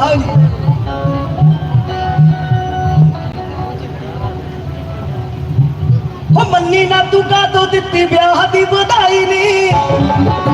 ਆਓ ਜੀ ਹੋ ਮੰਨੀ ਨਾ ਤੂੰ ਕਾ ਤੋ ਦਿੱਤੀ ਵਿਆਹ ਦੀ ਵਧਾਈ ਨਹੀਂ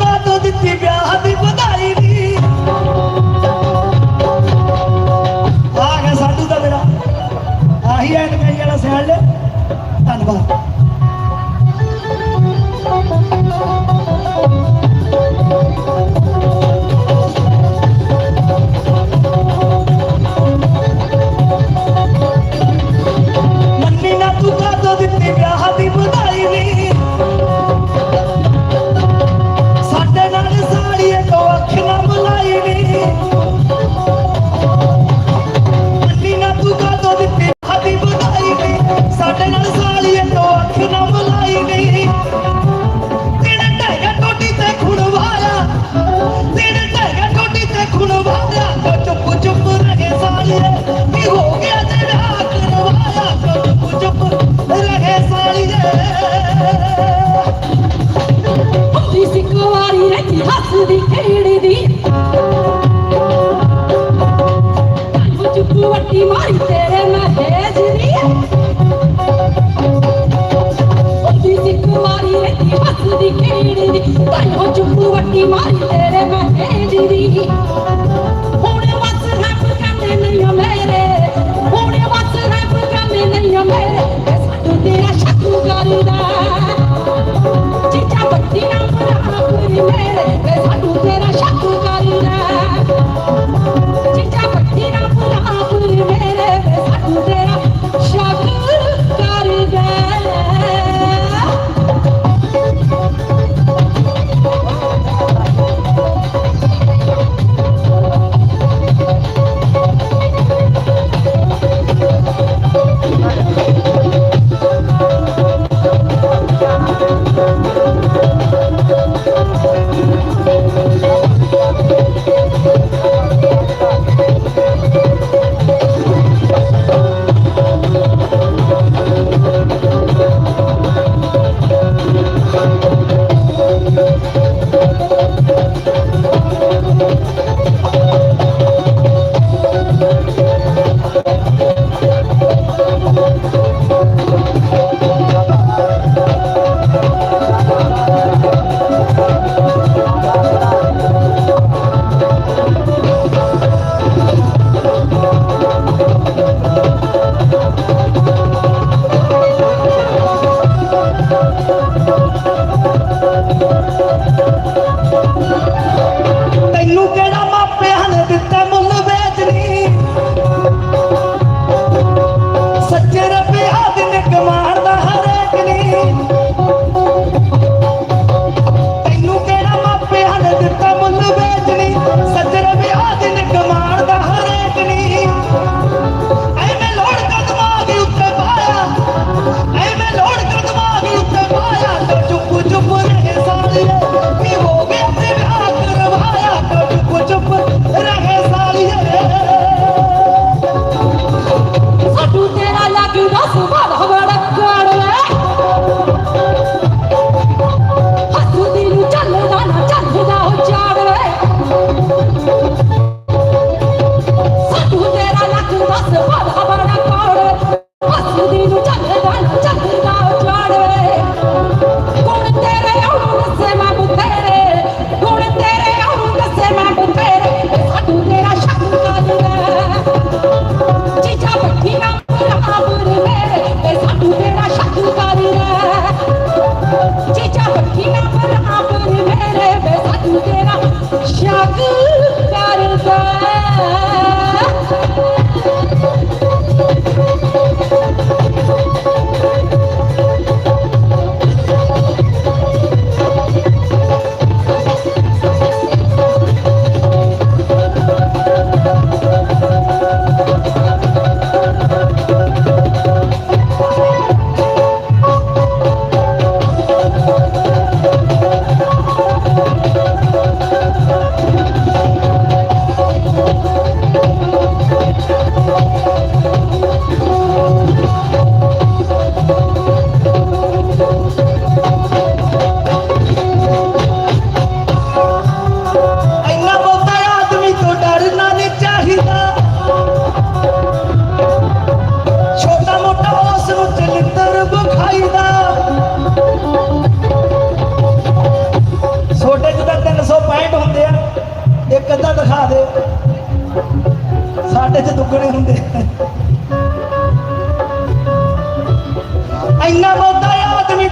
ਰੱਬਾ ਤੋਂ ਦਿੱਤੀ ਵਿਆਹ ਦੀ ਵਧਾਈ ਵੀ। ਆ ਗਿਆ ਸਾਡੂ ਦਾ ਮੇਰਾ। ਆਹੀ ਐਨ ਕਈ ਵਾਲਾ ਸੈਲ। ਧੰਨਵਾਦ।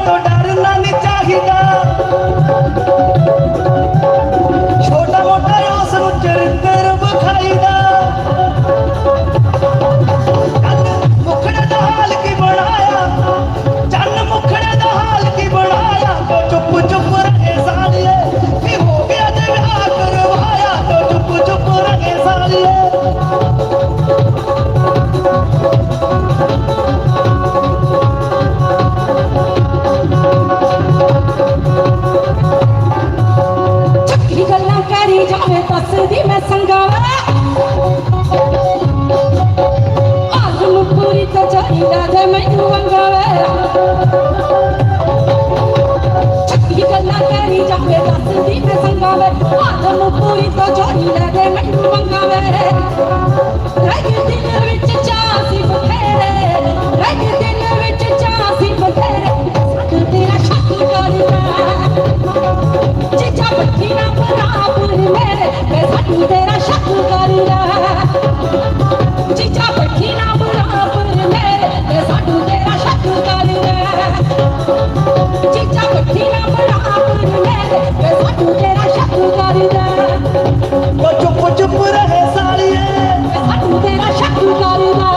ਤੋਂ ਡਰਨਾ ਨਹੀਂ ਚਾਹੀਦਾ। ਦੱਸਦੀ ਮੈਂ ਸੰਗਾਵੇ ਨੂੰ ਪੂਰੀ ਤਾਂ ਚਾਹੀਦਾ ਜੇ ਮੈਨੂੰ ਮੰਗਾਵੇ। ਰਹਿ ਦਿਲ ਵਿੱਚ ਚਾਹ ਸੀ ਬਥੇਰੇ, ਰਹਿ ਦਿਲ ਵਿੱਚ ਚਾਹ ਸੀ ਬਥੇਰੇ। ਸਾਡਾ ਤੇਰਾ ਸ਼ੱਕ ਕਰਦਾ ਚੀਚਾ ਬੱਠੀ ਨਾ ਬਰਾਬਰ ਮੇਰੇ ਮੈਂ ਸਾਡੂ ਤੇਰਾ ਸ਼ੱਕ ਕਰਦਾ ਚੀਚਾ ਬੱਠੀ ਨਾ ਬਰਾਬਰ ਮੇਰੇ ਮੈਂ ਸਾਡੂ ਤੇਰਾ ਸ਼ੱਕ ਕਰਦਾ ਚੀਚਾ ਬੱਠੀ ਨਾ ਬਰਾਬਰ ਮੇਰੇ ਮੈਂ ਸਾਡੂ ਤੇਰਾ ਸ਼ੱਕ ਕਰਦਾ ਤੋ ਚੁੱਪ ਚੁੱਪ ਰਹੇ ਸਾਲੀਏ। ਮੈਂ ਤੇਰਾ ਸ਼ੱਕ ਕਰਦਾ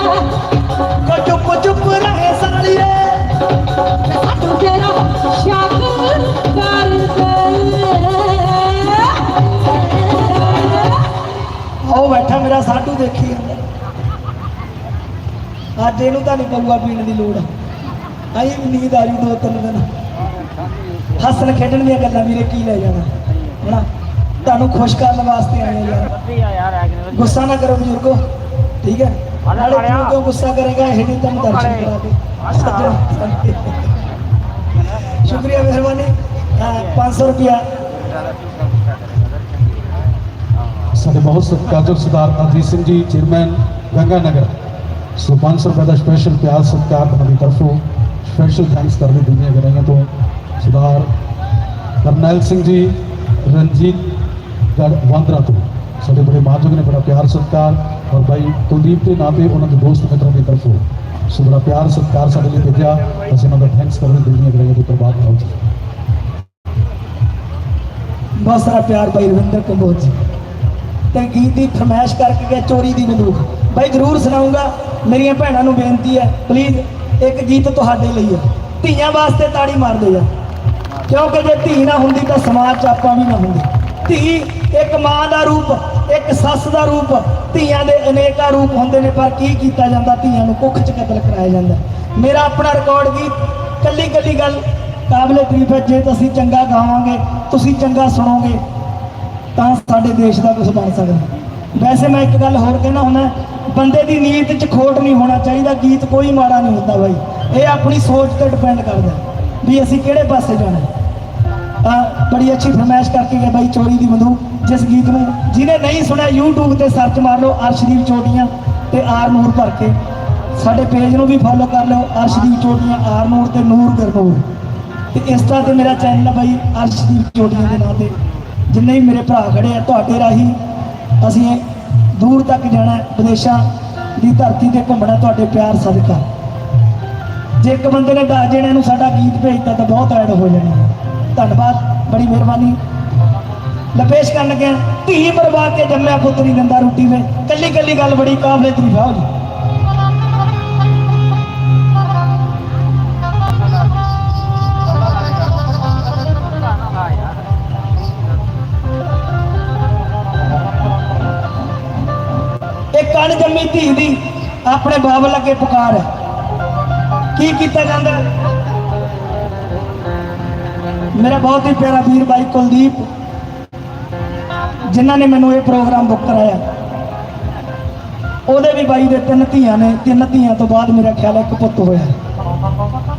ਤੋ ਚੁੱਪ ਚੁੱਪ ਰਹੇ ਸਾਲੀਏ। ਮੈਂ ਤੇਰਾ ਸ਼ੱਕ ਕਰਦਾ ਉਹ ਬੈਠਾ ਮੇਰਾ ਸਾਡੂ ਦੇਖੀ ਜਾਂਦਾ। ਅੱਜ ਇਹਨੂੰ ਤਾਂ ਨਹੀਂ ਪਊਗਾ ਪੀਣ ਦੀ ਲੋੜ। ਆਈ ਵੀ ਨੀਂਦ ਆ ਜੂ ਦੋ ਤਿੰਨ ਦਿਨ। ਹੱਸਣ ਖੇਡਣ ਦੀਆਂ ਗੱਲਾਂ ਵੀਰੇ, ਕੀ ਲੈ ਜਾਣਾ? ਹਨਾ? ਤੁਹਾਨੂੰ ਖੁਸ਼ ਕਰਨ ਵਾਸਤੇ ਆਏ ਆ ਯਾਰ ਗੁੱਸਾ ਨਾ ਕਰੋ ਬਜ਼ੁਰਗੋ ਠੀਕ ਹੈ? ਨਾਲੇ ਤੂੰ ਕਿਉਂ ਗੁੱਸਾ ਕਰੇਗਾ? ਇਹ ਨਹੀਂ ਤੁਹਾਨੂੰ ਦਰਸ਼ਨ ਕਰਾ ਦੇ ਸੱਜਣ। ਸ਼ੁਕਰੀਆ ਮਿਹਰਬਾਨੀ। ਅਹ 500 ਰੁਪਿਆ ਸਾਡੇ ਬਹੁਤ ਸਤਿਕਾਰਯੋਗ ਸਰਦਾਰ ਅਜੀਤ ਸਿੰਘ ਜੀ ਚੇਅਰਮੈਨ ਗੰਗਾ ਨਗਰ। ਸੋ 500 ਰੁਪਏ ਦਾ ਸਪੈਸ਼ਲ ਪਿਆਰ ਸਤਿਕਾਰ ਉਹਨਾਂ ਦੀ ਤਰਫੋਂ ਸਪੈਸ਼ਲ ਥੈਂਕਸ ਕਰਦੇ ਦੁਨੀਆ ਕਰਾਂਗੇ ਤੋਂ। ਸਰਦਾਰ ਕਰਨੈਲ ਸਿੰਘ ਜੀ ਰਣਜੀਤ ਗੜ ਵਾਂਦਰਾ ਤੋਂ। ਸਾਡੇ ਬੜੇ ਮਾਜੂਗ ਨੇ ਬੜਾ ਪਿਆਰ ਸਤਿਕਾਰ ਔਰ ਭਾਈ ਕੁਲਦੀਪ ਦੇ ਨਾਂ ਤੇ ਉਹਨਾਂ ਦੇ ਦੋਸਤ ਮਿੱਤਰਾਂ ਦੀ ਤਰਫੋਂ ਸੋ ਬੜਾ ਪਿਆਰ ਸਤਿਕਾਰ ਸਾਡੇ ਲਈ ਭੇਜਿਆ। ਅਸੀਂ ਉਹਨਾਂ ਦਾ ਥੈਂਕਸ ਕਰਦੇ ਦੁਨੀਆ ਕਰਾਂਗੇ ਤੋਂ ਪ੍ਰਭਾਤ ਆਓ ਬਹੁਤ ਸਾਰਾ ਪਿਆਰ ਭਾਈ ਰਵਿੰਦਰ ਕੰਬੋਜ ਜੀ। ਤੇ ਗੀਤ ਦੀ ਫਰਮਾਇਸ਼ ਕਰਕੇ ਗਿਆ ਚੋਰੀ ਦੀ ਬੰਦੂਕ। ਭਾਈ ਜਰੂਰ ਸੁਣਾਉਂਗਾ ਮੇਰੀਆਂ ਭੈਣਾਂ ਨੂੰ ਬੇਨਤੀ ਹੈ ਪਲੀਜ਼ ਇੱਕ ਗੀਤ ਤੁਹਾਡੇ ਲਈ ਹੈ। ਧੀਆਂ ਵਾਸਤੇ ਤਾੜੀ ਮਾਰ ਦਿਓ ਯਾਰ ਕਿਉਂਕਿ ਜੇ ਧੀ ਨਾ ਹੁੰਦੀ ਤਾਂ ਸਮਾਜ 'ਚ ਆਪਾਂ ਵੀ ਨਾ ਹੁੰਦੇ। ਧੀ, ਇੱਕ ਮਾਂ ਦਾ ਰੂਪ, ਇੱਕ ਸੱਸ ਦਾ ਰੂਪ। ਧੀਆਂ ਦੇ ਅਨੇਕਾਂ ਰੂਪ ਹੁੰਦੇ ਨੇ, ਪਰ ਕੀ ਕੀਤਾ ਜਾਂਦਾ? ਧੀਆਂ ਨੂੰ ਕੁੱਖ 'ਚ ਕਤਲ ਕਰਾਇਆ ਜਾਂਦਾ। ਮੇਰਾ ਆਪਣਾ ਰਿਕਾਰਡ ਗੀਤ, ਕੱਲੀ ਕੱਲੀ ਗੱਲ, ਕਾਬਲੇ ਤਾਰੀਫ ਹੈ, ਜੇ ਤੁਸੀਂ ਚੰਗਾ ਗਾਵਾਂਗੇ, ਤੁਸੀਂ ਚੰਗਾ ਸੁਣੋਗੇ, ਤਾਂ ਸਾਡੇ ਦੇਸ਼ ਦਾ ਕੁਝ ਬਣ ਸਕਦਾ ਵੈਸੇ ਮੈਂ ਇੱਕ ਗੱਲ ਹੋਰ ਕਹਿਣਾ ਹੁੰਦਾ, ਬੰਦੇ ਦੀ ਨੀਤ 'ਚ ਖੋਟ ਨਹੀਂ ਹੋਣਾ ਚਾਹੀਦਾ, ਗੀਤ ਕੋਈ ਮਾੜਾ ਨਹੀਂ ਹੁੰਦਾ ਬਾਈ। ਇਹ ਆਪਣੀ ਸੋਚ ਤੇ ਡਿਪੈਂਡ ਕਰਦਾ ਵੀ ਅਸੀਂ ਕਿਹੜੇ ਪਾਸੇ ਜਾਣਾ ਬੜੀ ਅੱਛੀ ਫਰਮਾਇਸ਼ ਕਰਕੇ ਗਿਆ ਬਾਈ ਚੋਰੀ ਦੀ ਬੰਦੂਕ ਜਿਸ ਗੀਤ ਨੂੰ ਜਿਹਨੇ ਨਹੀਂ ਸੁਣਿਆ YouTube ਤੇ ਸਰਚ ਮਾਰ ਲਓ ਅਰਸ਼ਦੀਪ ਚੋਟੀਆਂ ਤੇ ਆਰ ਨੂਰ ਭਰ ਕੇ। ਸਾਡੇ ਪੇਜ ਨੂੰ ਵੀ ਫੋਲੋ ਕਰ ਲਓ, ਅਰਸ਼ਦੀਪ ਚੋਟੀਆਂ ਆਰ ਨੂਰ ਤੇ ਨੂਰ ਗਰਨੂਰ ਤੇ ਇੰਸਟਾ ਤੇ ਮੇਰਾ ਚੈਨਲ ਹੈ ਬਾਈ ਅਰਸ਼ਦੀਪ ਚੋਟੀਆਂ ਦੇ ਨਾਂ ਤੇ। ਜਿੰਨੇ ਵੀ ਮੇਰੇ ਭਰਾ ਖੜੇ ਆ ਤੁਹਾਡੇ ਰਾਹੀਂ ਅਸੀਂ ਦੂਰ ਤੱਕ ਜਾਣਾ ਵਿਦੇਸ਼ਾਂ ਦੀ ਧਰਤੀ ਤੇ ਘੁੰਮਣਾ ਤੁਹਾਡੇ ਪਿਆਰ ਸਦਕਾ। ਜੇ ਇੱਕ ਬੰਦੇ ਨੇ 10 ਜਣਿਆਂ ਨੂੰ ਸਾਡਾ ਗੀਤ ਭੇਜਤਾ ਤਾਂ ਬਹੁਤ ਐਡ ਹੋ ਜਾਣੀ। ਧੰਨਵਾਦ, ਬੜੀ ਮਿਹਰਬਾਨੀ। ਲਪੇਸ਼ ਕਰਨ ਲੱਗੇ ਧੀ ਬਰਬਾ ਕੇ ਜੰਮਿਆ ਪੁੱਤ ਨਹੀਂ ਰੋਟੀ ਵੇ ਕੱਲੀ ਕੱਲੀ ਗੱਲ ਬੜੀ ਕਾਬਲੇ ਤਾਰੀਫ ਆ ਜੀ ਕਣ ਜੰਮੀ ਧੀ ਦੀ ਆਪਣੇ ਬਾਬਲ ਅੱਗੇ ਪੁਕਾਰ ਹੈ। ਕੀ ਕੀਤਾ ਜਾਂਦਾ? ਮੇਰਾ ਬਹੁਤ ਹੀ ਪਿਆਰਾ ਵੀਰ ਬਾਈ ਕੁਲਦੀਪ, ਜਿਨ੍ਹਾਂ ਨੇ ਮੈਨੂੰ ਇਹ ਪ੍ਰੋਗਰਾਮ ਬੁੱਕ ਕਰਾਇਆ। ਉਹਦੇ ਵੀ ਬਾਈ ਦੇ ਤਿੰਨ ਧੀਆਂ ਨੇ, ਤਿੰਨ ਧੀਆਂ ਤੋਂ ਬਾਅਦ ਮੇਰਾ ਖਿਆਲ ਇੱਕ ਪੁੱਤ ਹੋਇਆ।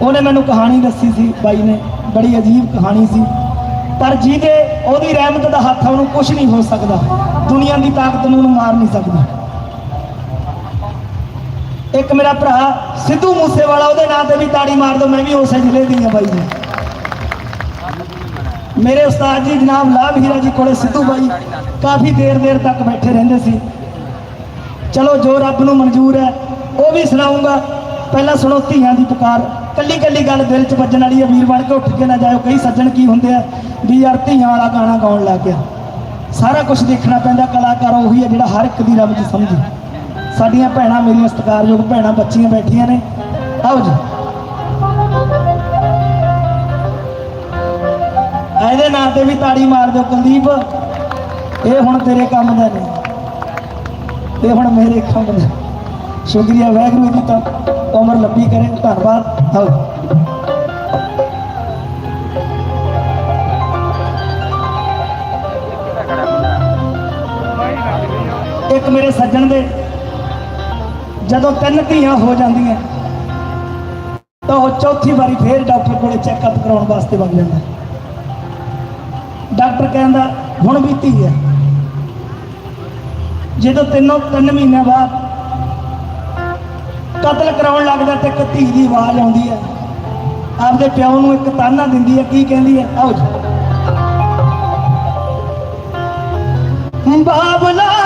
ਉਹਨੇ ਮੈਨੂੰ ਕਹਾਣੀ ਦੱਸੀ ਸੀ ਬਾਈ ਨੇ, ਬੜੀ ਅਜੀਬ ਕਹਾਣੀ ਸੀ। ਪਰ ਜਿਹਦੇ ਉਹਦੀ ਰਹਿਮਤ ਦਾ ਹੱਥ ਉਹਨੂੰ ਕੁਝ ਨਹੀਂ ਹੋ ਸਕਦਾ। ਦੁਨੀਆ ਦੀ ਤਾਕਤ ਨੂੰ ਉਹਨੂੰ ਮਾਰ ਨਹੀਂ ਸਕਦੀ। ਇੱਕ ਮੇਰਾ ਭਰਾ ਸਿੱਧੂ ਮੂਸੇਵਾਲਾ, ਉਹਦੇ ਨਾਂ ਤੇ ਵੀ ਤਾੜੀ ਮਾਰ ਦੋ, ਮੈਂ ਵੀ ਉਸੇ ਜ਼ਿਲ੍ਹੇ ਦੀ ਹਾਂ ਬਾਈ ਜੀ। ਮੇਰੇ ਉਸਤਾਦ ਜੀ ਜਨਾਬ ਲਾਭ ਹੀਰਾ ਜੀ ਕੋਲੇ ਸਿੱਧੂ ਬਾਈ ਕਾਫੀ ਦੇਰ ਦੇਰ ਤੱਕ ਬੈਠੇ ਰਹਿੰਦੇ ਸੀ। ਚਲੋ ਜੋ ਰੱਬ ਨੂੰ ਮਨਜ਼ੂਰ ਹੈ, ਉਹ ਵੀ ਸੁਣਾਉਂਗਾ ਪਹਿਲਾਂ ਸੁਣੋ ਧੀਆਂ ਦੀ ਪੁਕਾਰ। ਕੱਲੀ ਕੱਲੀ ਗੱਲ ਦਿਲ 'ਚ ਵੱਜਣ ਵਾਲੀ ਹੈ, ਵੀਰ ਬਣ ਕੇ ਉੱਠ ਕੇ ਨਾ ਜਾਇਓ। ਕਈ ਸੱਜਣ ਕੀ ਹੁੰਦੇ ਆ ਵੀ ਯਾਰ ਧੀਆਂ ਵਾਲਾ ਗਾਣਾ ਗਾਉਣ ਲੱਗ ਗਿਆ। ਸਾਰਾ ਕੁਝ ਦੇਖਣਾ ਪੈਂਦਾ, ਕਲਾਕਾਰ ਉਹੀ ਹੈ ਜਿਹੜਾ ਹਰ ਇੱਕ ਦੀ ਰੱਬ 'ਚ ਸਮਝੇ। ਸਾਡੀਆਂ ਭੈਣਾਂ ਮੇਰੀਆਂ ਸਤਿਕਾਰਯੋਗ ਭੈਣਾਂ ਬੱਚੀਆਂ ਬੈਠੀਆਂ ਨੇ। ਆਓ ਜੀ। ਇਹਦੇ ਨਾਂ ਤੇ ਵੀ ਤਾੜੀ ਮਾਰ ਦਿਓ ਕੁਲਦੀਪ। ਇਹ ਹੁਣ ਤੇਰੇ ਕੰਮ ਦਾ ਨਹੀਂ। ਇਹ ਹੁਣ ਮੇਰੇ ਕੰਮ ਦਾ। ਸ਼ੁਕਰੀਆ ਵਾਹਿਗੁਰੂ ਜੀ ਤਾਂ ਉਮਰ ਲੰਬੀ ਕਰੇ। ਧੰਨਵਾਦ। ਆਓ। ਇੱਕ ਮੇਰੇ ਸੱਜਣ ਦੇ। ਜਦੋਂ ਤਿੰਨ ਧੀਆਂ ਹੋ ਜਾਂਦੀਆਂ, ਤਾਂ ਉਹ ਚੌਥੀ ਵਾਰੀ ਫੇਰ ਡਾਕਟਰ ਕੋਲੇ ਚੈੱਕਅਪ ਕਰਾਉਣ ਵਾਸਤੇ ਵਗ ਜਾਂਦਾ। ਡਾਕਟਰ ਕਹਿੰਦਾ, ਹੁਣ ਵੀ ਹੈ। ਜਦੋਂ ਤਿੰਨੋਂ ਤਿੰਨ ਮਹੀਨਿਆਂ ਬਾਅਦ ਕਤਲ ਕਰਾਉਣ ਲੱਗਦਾ ਤੇ ਇੱਕ ਧੀ ਦੀ ਆਵਾਜ਼ ਆਉਂਦੀ ਹੈ। ਆਪਦੇ ਪਿਓ ਨੂੰ ਇੱਕ ਤਾਨਾ ਦਿੰਦੀ ਹੈ, ਕੀ ਕਹਿੰਦੀ ਹੈ? ਆਓ ਜੀ। ਬਾਬਲਾ